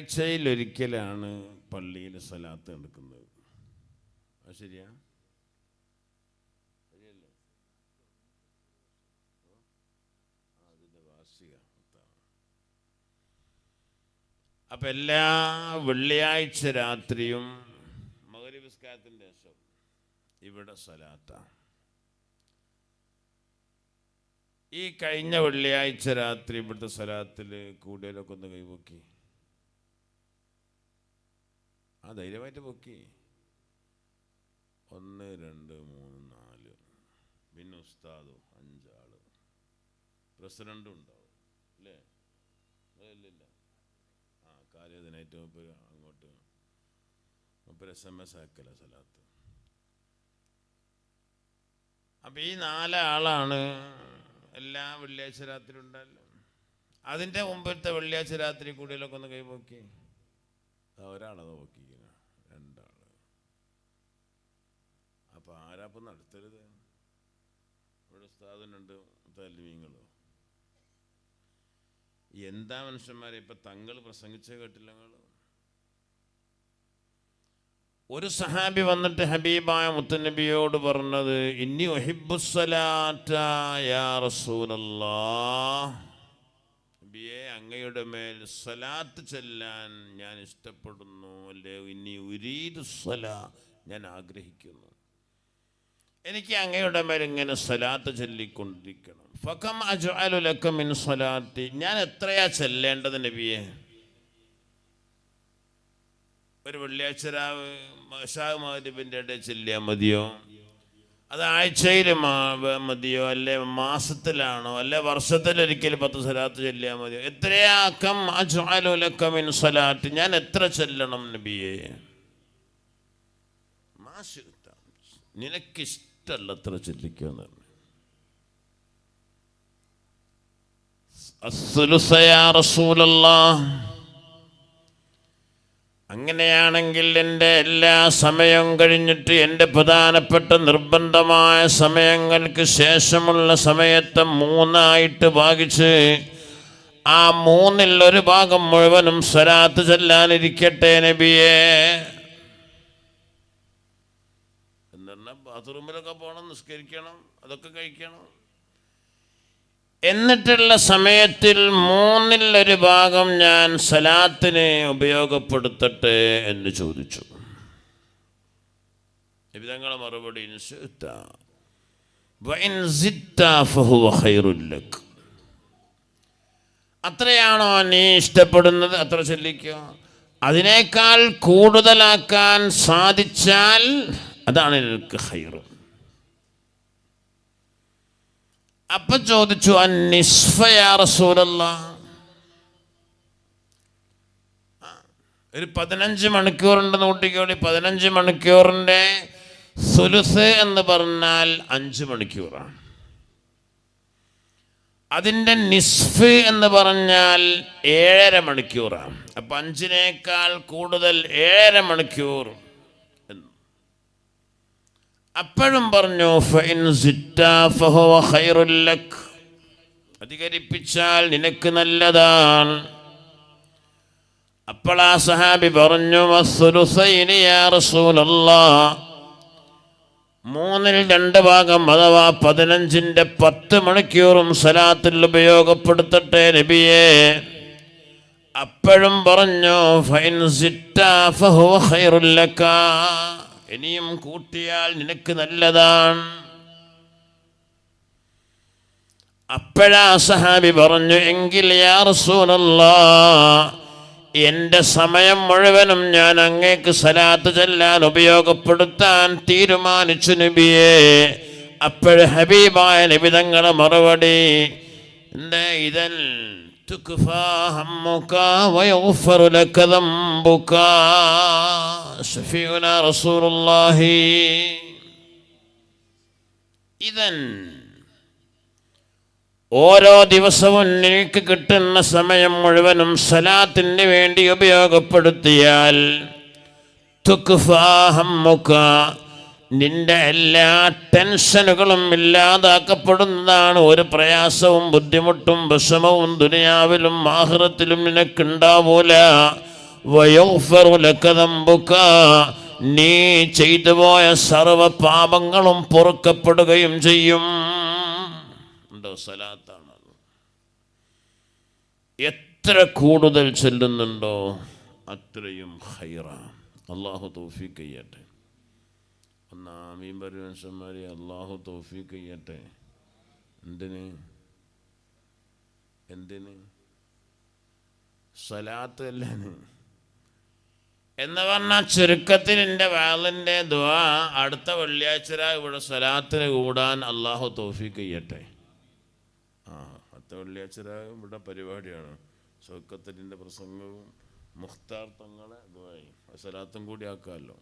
ഒരാഴ്ചയിൽ ഒരിക്കലാണ് പള്ളിയിൽ സ്വലാത്ത് എടുക്കുന്നത് അത് ശരിയാ? ശരിയല്ലേ? അപ്പൊ എല്ലാ വെള്ളിയാഴ്ച രാത്രിയും മകരവിസ്കാരത്തിന്റെ ശേഷം ഇവിടെ സ്വലാത്താണ് ഈ കഴിഞ്ഞ വെള്ളിയാഴ്ച രാത്രി ഇവിടുത്തെ സ്വലാത്തിൽ കൂടുതലൊക്കെ ഒന്ന് കൈപൊക്കി ആ ധൈര്യമായിട്ട് പൊക്കി ഒന്ന് രണ്ട് മൂന്ന് നാല്. പിന്നെ ഉസ്താദും അഞ്ചാൾ. പ്രസിഡന്റും ഉണ്ടാവും. അല്ലേ ഇല്ലില്ല ആ കാര്യത്തിനായിട്ട് മുപ്പര് അങ്ങോട്ട്. മുപ്പര് എസ് എം എസ് ആക്കല സ്ഥലത്ത് അപ്പം ഈ നാലാളാണ് എല്ലാ വെള്ളിയാഴ്ച രാത്രി ഉണ്ടല്ലോ അതിന്റെ മുമ്പത്തെ വെള്ളിയാഴ്ച രാത്രി കൂടുതലൊക്കെ ഒന്ന് കൈപോക്കി ഒരാളത് നോക്കിക്കുന്ന അപ്പം ആരാപ്പം നടത്തരുത്? ഇവിടെ സ്ഥാപനമുണ്ട് തല്മീങ്ങളോ എന്താ മനുഷ്യന്മാരെ ഇപ്പൊ തങ്ങൾ പ്രസംഗിച്ച കേട്ടില്ല നിങ്ങൾ ഒരു സഹാബി വന്നിട്ട് ഹബീബായ മുത്തനബിയോട് പറഞ്ഞത് ഇനി ഒഹിബുസലാറ്റിയെ അങ്ങയുടെ മേൽ സലാത്ത് ചെല്ലാൻ ഞാൻ ഇഷ്ടപ്പെടുന്നു അല്ലേ? ഇനി ഉരീദ് സ്വല ഞാൻ ആഗ്രഹിക്കുന്നു. എനിക്ക് അങ്ങയുടെ മേൽ ഇങ്ങനെ സ്വലാത്ത് ചൊല്ലിക്കൊണ്ടിരിക്കണം. ഫകം അജ്അലു ലക മിൻ സ്വലാത്തി. ഞാൻ എത്രയാ ചെല്ലേണ്ടത് നബിയെ? ഒരു വെള്ളിയാഴ്ച രാവ് ഷാഹ് മഹദീബിന്റെ ഇടയിൽ ചെല്ലിയാൽ മതിയോ? അത് ആഴ്ചയിൽ മതിയോ? അല്ലെ മാസത്തിലാണോ? അല്ലെ വർഷത്തിലൊരിക്കൽ പത്ത് സ്വലാത്ത് ചെല്ലിയാൽ മതിയോ? എത്രയാക്കം അജ്അലു ലക മിൻ സ്വലാത്ത്? ഞാൻ എത്ര ചെല്ലണം നബിയെ? നിനക്കിഷ്ട. ചൊല്ലിക്കുമെന്ന് അത്ര റസൂലല്ലാഹ്. അങ്ങനെയാണെങ്കിൽ എന്റെ എല്ലാ സമയവും കഴിഞ്ഞിട്ട് എന്റെ പ്രധാനപ്പെട്ട നിർബന്ധമായ സമയങ്ങൾക്ക് ശേഷമുള്ള സമയത്തെ മൂന്നായിട്ട് ഭാഗിച്ച് ആ മൂന്നിൽ ഒരു ഭാഗം മുഴുവനും സ്വരാത്ത് ചെല്ലാനിരിക്കട്ടെ നബിയേ. ബാത്റൂമിലൊക്കെ പോകണം നിസ്കരിക്കണം അതൊക്കെ കഴിക്കണം. എന്നിട്ടുള്ള സമയത്തിൽ മൂന്നിൽ ഒരു ഭാഗം ഞാൻ സലാത്തിനെ ഉപയോഗപ്പെടുത്തട്ടെ എന്ന് ചോദിച്ചു. വിധങ്ങളെ മറുപടി. അത്രയാണോ നീ ഇഷ്ടപ്പെടുന്നത്? അത്ര ചൊല്ലിക്കോ. അതിനേക്കാൾ കൂടുതലാക്കാൻ സാധിച്ചാൽ അതാണ് എനിക്ക് ഹൈർ അപ്പൊ ചോദിച്ചു ഒരു പതിനഞ്ച് മണിക്കൂറുണ്ട് നൂട്ടിക്കോടി. പതിനഞ്ച് മണിക്കൂറിന്റെ സുലുസ് എന്ന് പറഞ്ഞാൽ അഞ്ച് മണിക്കൂറാണ്. അതിന്റെ നിസ്ഫ് എന്ന് പറഞ്ഞാൽ ഏഴര മണിക്കൂറാണ്. അപ്പം അഞ്ചിനേക്കാൾ കൂടുതൽ ഏഴര മണിക്കൂർ എന്ന് അപ്പോഴും പറഞ്ഞു. അധികരിപ്പിച്ചാൽ നിനക്ക് നല്ലതാണ് അപ്പോൾ ആ സഹാബി പറഞ്ഞു. മൂന്നിൽ രണ്ട് ഭാഗം അഥവാ പതിനഞ്ചിന്റെ പത്ത് മണിക്കൂറും സലാത്തിൽ ഉപയോഗപ്പെടുത്തട്ടെ നബിയെ അപ്പോഴും പറഞ്ഞു ഫൈൻ സിത്ത ഫഹുവ ഖൈറുൽ ലക." ഇനിയും കൂട്ടിയാൽ നിനക്ക് നല്ലതാണ്. അപ്പോഴാ സഹാബി പറഞ്ഞു എങ്കിൽ യാ എന്റെ സമയം മുഴുവനും ഞാൻ അങ്ങേക്ക് സലാത്ത് ചെല്ലാൻ ഉപയോഗപ്പെടുത്താൻ തീരുമാനിച്ചു നബിയെ. അപ്പോഴ് ഹബീബായ നിബിതങ്ങളെ മറുപടി ഇതൻ تكفى همك ويغفر لك ذنبك شفيعنا رسول الله ഇതൻ ഓരോ ദിവസവും നിനക്ക് കിട്ടുന്ന സമയം മുഴുവനും സലാത്തിന് വേണ്ടി ഉപയോഗപ്പെടുത്തിയാൽ തുക്ഫാ ഹമ്മുക, നിന്റെ എല്ലാ ടെൻഷനുകളും ഇല്ലാതാക്കപ്പെടുന്നതാണ് ഒരു പ്രയാസവും ബുദ്ധിമുട്ടും വിഷമവും ദുനിയാവിലും ആഹൃത്തിലും നിനക്കുണ്ടാവൂല. വയോഫറുലക്കതമ്പുക്ക നീ ചെയ്തു പോയ സർവ പാപങ്ങളും പൊറുക്കപ്പെടുകയും ചെയ്യും. സലാത്താണ് എത്ര കൂടുതൽ ചെല്ലുന്നുണ്ടോ അത്രയും ഹൈറ. അള്ളാഹു തൗഫീഖ് ചെയ്യട്ടെ. ഒന്ന് ആമീൻ മനുഷ്യന്മാരെ അള്ളാഹു തൗഫീഖ് ചെയ്യട്ടെ. എന്തിന്? എന്തിന്? സലാത്ത് അല്ലേന് എന്ന് പറഞ്ഞാൽ ചുരുക്കത്തിൽ എന്റെ വാലന്റെ ദുആ അടുത്ത വെള്ളിയാഴ്ച ഇവിടെ സ്വലാത്തിന് കൂടാൻ അള്ളാഹു തൗഫീഖ് ചെയ്യട്ടെ. ആ അടുത്ത വെള്ളിയാഴ്ച ഇവിടെ പരിപാടിയാണ്. ചുരുക്കത്തിന്റെ പ്രസംഗവും മുഖ്താർ തങ്ങളെ ദുആയും സ്വലാത്തും കൂടി ആക്കാമല്ലോ.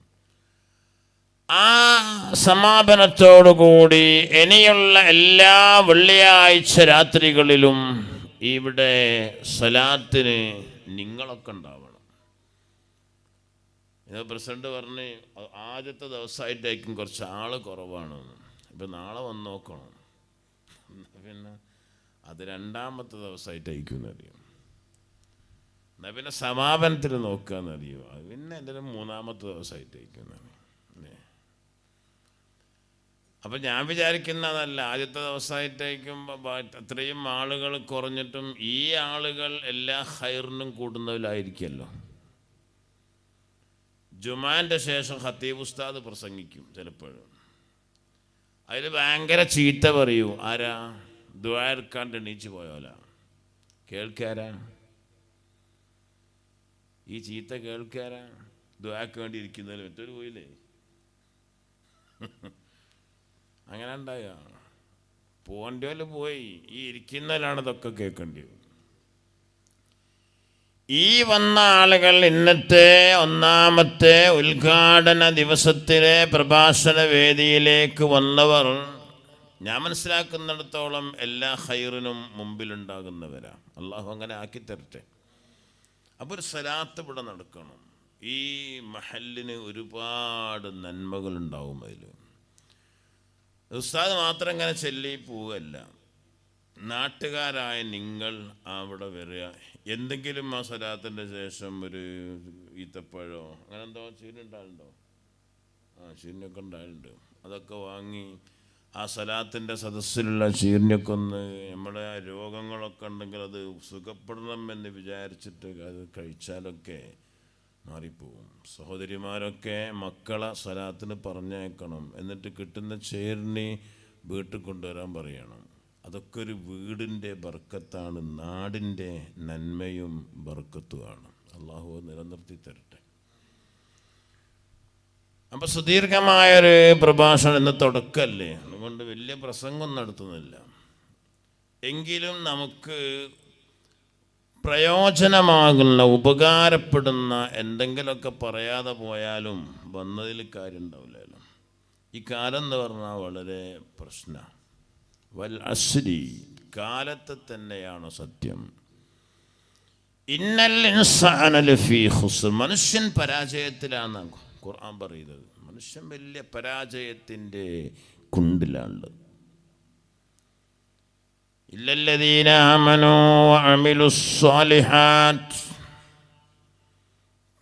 ആ സമാപനത്തോടുകൂടി ഇനിയുള്ള എല്ലാ വെള്ളിയാഴ്ച രാത്രികളിലും ഇവിടെ സലാത്തിന് നിങ്ങളൊക്കെ ഉണ്ടാവണം. ഇത് പ്രസിഡന്റ് പറഞ്ഞ് "ആ- ആദ്യത്തെ ദിവസമായിട്ടായിരിക്കും കുറച്ച് ആൾ കുറവാണ്. ഇപ്പം നാളെ വന്ന് നോക്കണം. പിന്നെ അത് രണ്ടാമത്തെ ദിവസമായിട്ടായിരിക്കും എന്നറിയും എന്നാൽ പിന്നെ സമാപനത്തിൽ നോക്കുക എന്നറിയോ അത് പിന്നെ എന്തെങ്കിലും മൂന്നാമത്തെ ദിവസമായിട്ടായിരിക്കും എന്നറിയും അപ്പം ഞാൻ വിചാരിക്കുന്നതല്ല ആദ്യത്തെ ദിവസമായിട്ടേക്കും അത്രയും ആളുകൾ കുറഞ്ഞിട്ടും ഈ ആളുകൾ എല്ലാ ഹൈറിനും കൂടുന്നതിലായിരിക്കുമല്ലോ ജുമാന്റെ ശേഷം ഹത്തീബ് ഉസ്താദ് പ്രസംഗിക്കും ചിലപ്പോഴും. അതിൽ ഭയങ്കര ചീത്ത പറയൂ ആരാ? ദ്വാരക്കാണ്ട് എണീച്ച് പോയോല. കേൾക്കാരാ? ഈ ചീത്ത കേൾക്കാരാ? ദ്വാക്ക് വേണ്ടി ഇരിക്കുന്നതിൽ മറ്റൊരു പോയില്ലേ? അങ്ങനെ ഉണ്ടാകുക വല്ല പോയി. ഈ ഇരിക്കുന്നതിലാണ് ഇതൊക്കെ കേൾക്കേണ്ടി. ഈ വന്ന ആളുകൾ ഇന്നത്തെ ഒന്നാമത്തെ ഉദ്ഘാടന ദിവസത്തിലെ പ്രഭാഷണ വേദിയിലേക്ക് വന്നവർ ഞാൻ മനസ്സിലാക്കുന്നിടത്തോളം എല്ലാ ഹൈറിനും മുമ്പിലുണ്ടാകുന്നവരാ അള്ളാഹു അങ്ങനെ ആക്കി തരട്ടെ. അപ്പോൾ ഒരു സലാത്ത് ഇവിടെ നടക്കണം. ഈ മഹലിന് ഒരുപാട് നന്മകളുണ്ടാവും അതിൽ ഉസ്താദ് മാത്രം ഇങ്ങനെ ചൊല്ലി പോവുകയല്ല നാട്ടുകാരായ നിങ്ങൾ അവിടെ വരിക. എന്തെങ്കിലും ആ സ്വലാത്തിന്റെ ശേഷം ഒരു ഈത്തപ്പഴോ അങ്ങനെ എന്തോ ചീനുണ്ടായിട്ടുണ്ടോ ആ ചീനൊക്കെ ഉണ്ടായിട്ടുണ്ട് അതൊക്കെ വാങ്ങി ആ സ്വലാത്തിന്റെ സദസ്സിലുള്ള ചീരിനൊക്കെ ഒന്ന് നമ്മുടെ രോഗങ്ങളൊക്കെ ഉണ്ടെങ്കിൽ അത് സുഖപ്പെടണം എന്ന് വിചാരിച്ചിട്ട് അത് കഴിച്ചാലൊക്കെ മാറിപ്പോവും. സഹോദരിമാരൊക്കെ മക്കളെ സ്വലാത്തിന് പറഞ്ഞേക്കണം എന്നിട്ട് കിട്ടുന്ന ചേരിനെ വീട്ടിൽ കൊണ്ടുവരാൻ പറയണം. അതൊക്കെ ഒരു വീടിന്റെ ബർക്കത്താണ്. നാടിന്റെ നന്മയും ബർക്കത്തുമാണ്. അള്ളാഹു നിലനിർത്തി തരട്ടെ. അപ്പം സുദീർഘമായൊരു പ്രഭാഷണം എന്ന് തുടക്കമല്ലേ അതുകൊണ്ട് വലിയ പ്രസംഗം നടത്തുന്നില്ല. എങ്കിലും നമുക്ക് പ്രയോജനമാകുന്ന ഉപകാരപ്പെടുന്ന എന്തെങ്കിലുമൊക്കെ പറയാതെ പോയാലും വന്നതിൽ കാര്യം ഉണ്ടാവില്ലല്ലോ ഈ കാലം എന്ന് പറഞ്ഞാൽ വളരെ പ്രശ്ന വൽ അശ്രി കാലത്ത് തന്നെയാണ് സത്യം. ഇന്നൽ ഇൻസാന ലഫീ ഖുസ്ർ മനുഷ്യൻ പരാജയത്തിലാണ് ഖുർആൻ പറയുന്നത്. മനുഷ്യൻ വലിയ പരാജയത്തിന്റെ കുണ്ടിലാണുള്ളത്. ഇല്ലല്ലദീന آمنوا وعملوا الصالحات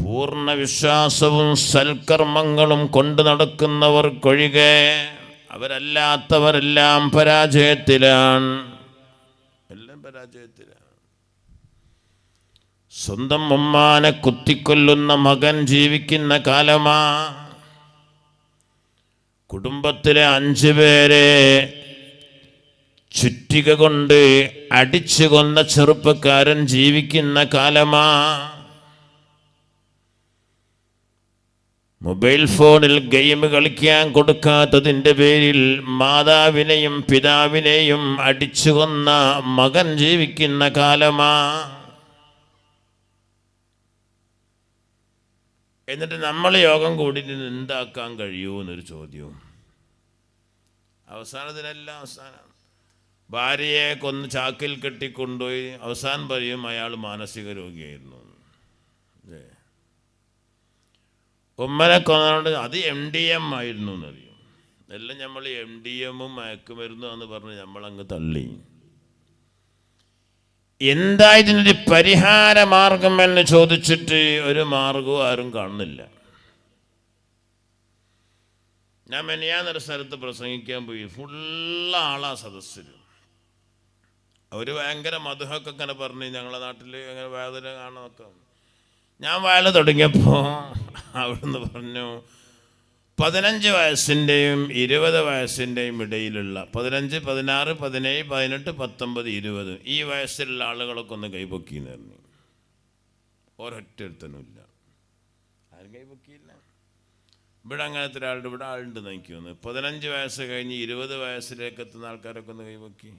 പൂർണ വിശ്വാസവും സൽക്കർമ്മങ്ങളും കൊണ്ട് നടക്കുന്നവർക്കൊഴികെ അവരല്ലാത്തവരെല്ലാം പരാജയത്തിലാണ്. എല്ലാം പരാജയത്തിലാണ്. സ്വന്തം ഉമ്മാനെ കുത്തിക്കൊല്ലുന്ന മകൻ ജീവിക്കുന്ന കാലമാ. കുടുംബത്തിലെ അഞ്ചു പേരെ ചുറ്റിക കൊണ്ട് അടിച്ചു കൊന്ന ചെറുപ്പക്കാരൻ ജീവിക്കുന്ന കാലമാ. മൊബൈൽ ഫോണിൽ ഗെയിം കളിക്കാൻ കൊടുക്കാത്തതിന്റെ പേരിൽ മാതാവിനെയും പിതാവിനെയും അടിച്ചു കൊന്ന മകൻ ജീവിക്കുന്ന കാലമാ. എന്നിട്ട് നമ്മൾ യോഗം കൂടി എന്താക്കാൻ കഴിയൂ എന്നൊരു ചോദ്യവും. അവസാനത്തിനെല്ലാം അവസാനം. ഭാര്യയെ കൊന്ന് ചാക്കിൽ കെട്ടിക്കൊണ്ടുപോയി അവസാനം പറയും അയാൾ മാനസിക രോഗിയായിരുന്നു. അല്ലേ ഉമ്മനെ കൊന്നുകൊണ്ട് അത് എം ഡി എം ആയിരുന്നു എന്നറിയും. എല്ലാം നമ്മൾ എം ഡി എമ്മും മയക്കുമരുന്നും എന്ന് പറഞ്ഞ് നമ്മളങ്ങ് തള്ളി. എന്താ ഇതിനൊരു പരിഹാര മാർഗം എന്ന് ചോദിച്ചിട്ട് ഒരു മാർഗവും ആരും കാണുന്നില്ല. ഞാൻ മെനിയാന്നൊരു സ്ഥലത്ത് പ്രസംഗിക്കാൻ പോയി. ഫുള്ള് ആളാ സദസ്സിൽ അവർ ഭയങ്കര മധുഹൊക്കെ ഇങ്ങനെ പറഞ്ഞു ഞങ്ങളെ നാട്ടിൽ അങ്ങനെ വേദന കാണുന്നൊക്കെ ഞാൻ വയല തുടങ്ങിയപ്പോൾ അവിടുന്ന് പറഞ്ഞു പതിനഞ്ച് വയസ്സിന്റെയും ഇരുപത് വയസ്സിന്റെയും ഇടയിലുള്ള പതിനഞ്ച് പതിനാറ് പതിനേഴ് പതിനെട്ട് പത്തൊമ്പത് ഇരുപത് ഈ വയസ്സിലുള്ള ആളുകളൊക്കെ ഒന്ന് കൈപൊക്കി എന്ന് പറഞ്ഞു. ഒരൊറ്റ ഒരുത്തനുമില്ല. ആരും കൈപൊക്കിയില്ല. ഇവിടെ അങ്ങനത്തെ ഒരാളുടെ ഇവിടെ ആളുണ്ട് നോക്കി തോന്നുന്നു. പതിനഞ്ച് വയസ്സ് കഴിഞ്ഞ് ഇരുപത് വയസ്സിലേക്ക് എത്തുന്ന ആൾക്കാരൊക്കെ ഒന്ന് കൈപൊക്കി.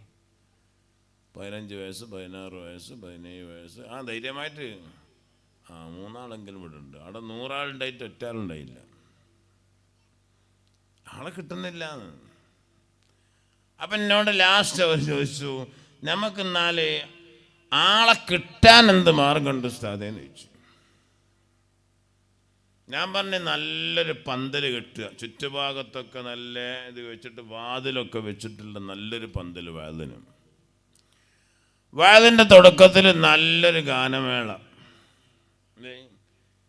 പതിനഞ്ച് വയസ്സ് പതിനാറ് വയസ്സ് പതിനേഴ് വയസ്സ്. ആ ധൈര്യമായിട്ട്. ആ മൂന്നാളെങ്കിലും ഇവിടെ ഉണ്ട് അവിടെ നൂറാളുണ്ടായിട്ട് ഒറ്റാളുണ്ടായില്ല. ആളെ കിട്ടുന്നില്ല അപ്പം എന്നോട് ലാസ്റ്റ് അവർ ചോദിച്ചു നമുക്ക് എന്നാൽ ആളെ കിട്ടാൻ എന്ത് മാർഗമുണ്ട് ഉസ്താദേന്ന് ചോദിച്ചു. ഞാൻ പറഞ്ഞ നല്ലൊരു പന്തൽ കെട്ടുക. ചുറ്റുഭാഗത്തൊക്കെ നല്ല ഇത് വെച്ചിട്ട് വാതിലൊക്കെ വെച്ചിട്ടുള്ള നല്ലൊരു പന്തൽ വാതിനും വാതിന്റെ തുടക്കത്തിൽ നല്ലൊരു ഗാനമേള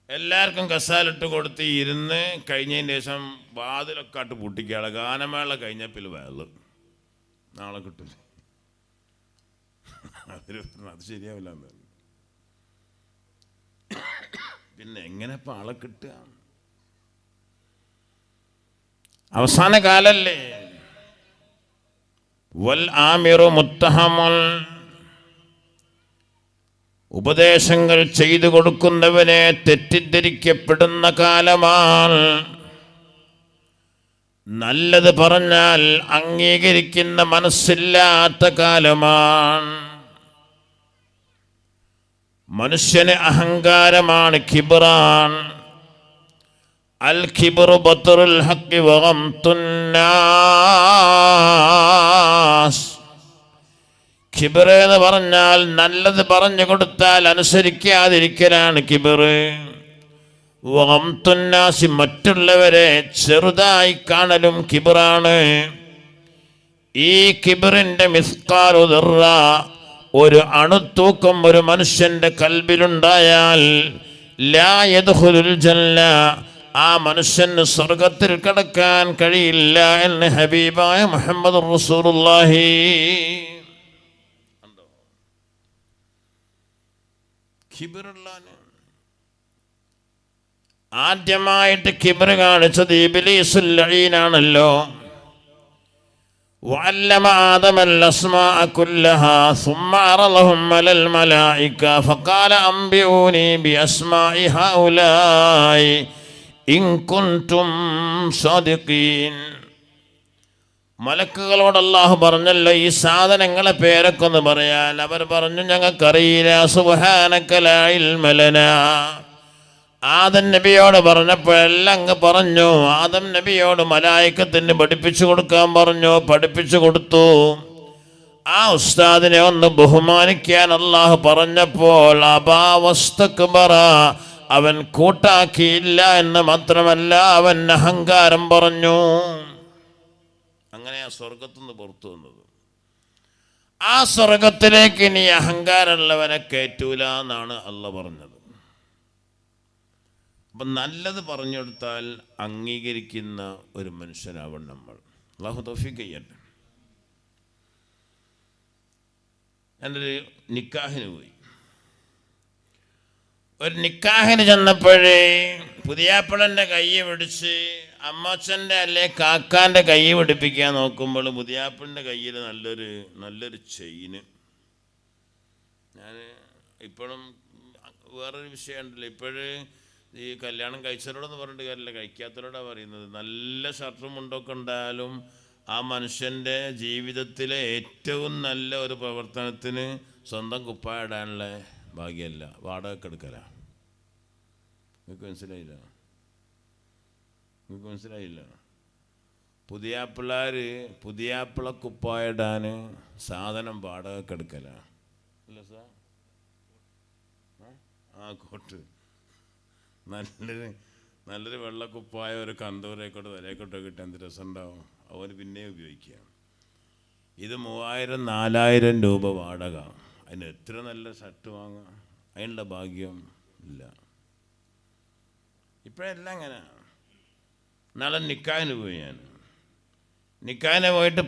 എല്ലാവർക്കും കസാലിട്ട് കൊടുത്ത് ഇരുന്ന് കഴിഞ്ഞതിന് ശേഷം വാതിലൊക്കെ ആട്ട് പൊട്ടിക്കുകയാണ്. ഗാനമേള കഴിഞ്ഞപ്പിൽ വയൽ. നാളെ കിട്ടില്ല അത് ശരിയാവില്ല എന്ന് പിന്നെ എങ്ങനെ ഇപ്പൊ ആളെ കിട്ടുക? അവസാന കാലല്ലേ? വൽ ആമിറു മുത്തഹമുൽ ഉപദേശങ്ങൾ ചെയ്തു കൊടുക്കുന്നവനെ തെറ്റിദ്ധരിക്കപ്പെടുന്ന കാലമാണ് നല്ലത് പറഞ്ഞാൽ അംഗീകരിക്കുന്ന മനസ്സില്ലാത്ത കാലമാണ് മനുഷ്യന് അഹങ്കാരമാണ് ഖിബറാൻ അൽ കിബറു ബത്തറുൽ ഹക്കി വകം തുന്നാസ് കിബിറ് എന്ന് പറഞ്ഞാൽ നല്ലത് പറഞ്ഞു കൊടുത്താൽ അനുസരിക്കാതിരിക്കലാണ് കിബിറ് വംതുന്നാസി മറ്റുള്ളവരെ ചെറുതായി കാണലും കിബിറാണ്. ഈ കിബിറിന്റെ മിസ്കാറുതിറ ഒരു അണുത്തൂക്കം ഒരു മനുഷ്യന്റെ കൽബിലുണ്ടായാൽ ലാ യദ്ഖുലുൽ ജന്ന ആ മനുഷ്യന് സ്വർഗത്തിൽ കടക്കാൻ കഴിയില്ല എന്ന് ഹബീബായ മുഹമ്മദ് റസൂലുള്ളാഹി. കിബിറുള്ളവന് ആദ്യമായിട്ട് കിബിർ കാണിച്ചത് ഇബിലീസുൽ ലഈനാണല്ലോ وعلم آدم الأسماء كلها ثم عرضهم على الملائكة فقال أنبئوني بأسماء هؤلاء إن كنتم صادقين മലക്കുകളോട് അള്ളാഹു പറഞ്ഞല്ലോ ഈ സാധനങ്ങളെ പേരൊക്കെ ഒന്ന് പറയാൻ. അവർ പറഞ്ഞു ഞങ്ങൾക്കറിയില്ല. സുബഹാനക്കലായിൽ മലന ആദം നബിയോട് പറഞ്ഞപ്പോഴെല്ലാം അങ്ങ് പറഞ്ഞു. ആദം നബിയോട് മലായിക്കത്തിന് പഠിപ്പിച്ചു കൊടുക്കാൻ പറഞ്ഞു പഠിപ്പിച്ചു കൊടുത്തു. ആ ഉസ്താദിനെ ഒന്ന് ബഹുമാനിക്കാൻ അള്ളാഹു പറഞ്ഞപ്പോൾ അപാവസ്ഥക്ക് പറ അവൻ കൂട്ടാക്കിയില്ല എന്ന് മാത്രമല്ല അവൻ അഹങ്കാരം പറഞ്ഞു. അങ്ങനെയാ സ്വർഗത്തുനിന്ന് പുറത്തു വന്നത്. ആ സ്വർഗത്തിലേക്ക് ഇനി അഹങ്കാരമുള്ളവനെ കയറ്റൂല എന്നാണ് അല്ല പറഞ്ഞത്. അപ്പം നല്ലത് പറഞ്ഞു കൊടുത്താൽ അംഗീകരിക്കുന്ന ഒരു മനുഷ്യനാവണം നമ്മൾ. അള്ളാഹു തൗഫീഖ് ചെയ്യട്ടെ. ഞാനൊരു നിക്കാഹിന് പോയി. ഒരു നിക്കാഹിന് ചെന്നപ്പോഴേ പുതിയാപ്പിളന്റെ കയ്യെ പിടിച്ച് അമ്മച്ചന്റെ അല്ലെ കാക്കാന്റെ കൈ പിടിപ്പിക്കാൻ നോക്കുമ്പോൾ മുതിയാപ്പിന്റെ കയ്യിൽ നല്ലൊരു നല്ലൊരു ചെയിന് ഞാൻ ഇപ്പോഴും വേറൊരു വിഷയമുണ്ടല്ലോ ഇപ്പോഴ് ഈ കല്യാണം കഴിച്ചവരോടൊന്നും പറഞ്ഞിട്ട് കാര്യമില്ല. കഴിക്കാത്തവരോടാണ് പറയുന്നത്. നല്ല ഷർട്ടും മുണ്ടൊക്കെ ഉണ്ടായാലും ആ മനുഷ്യന്റെ ജീവിതത്തിലെ ഏറ്റവും നല്ല ഒരു പ്രവർത്തനത്തിന് സ്വന്തം കുപ്പായ ഇടാനുള്ള ഭാഗ്യമല്ല. വാടക എടുക്കലാണ് നിങ്ങൾക്ക് മനസ്സിലായില്ല? നിങ്ങൾക്ക് മനസ്സിലായില്ല? പുതിയ പുതിയാപ്പിള കുപ്പായടാൻ സാധനം വാടക എടുക്കല. അല്ല സാർ ആ കോട്ട്. നല്ലൊരു നല്ലൊരു വെള്ളക്കുപ്പായ ഒരു കന്തൂരേക്കോട്ട് വരേക്കോട്ടോ കിട്ടാൻ എന്ത് രസമുണ്ടാവും? അവർ പിന്നെ ഉപയോഗിക്കുക. ഇത് മൂവായിരം നാലായിരം രൂപ വാടക. അതിന് എത്ര നല്ല ഷർട്ട് വാങ്ങാം? അതിനുള്ള ഭാഗ്യം ഇല്ല. ഇപ്പോഴെല്ലാം അങ്ങനെ നാളെ നിക്കാഹിന് പോയി ഞാൻ നിക്കാഹിന് പോയിട്ട്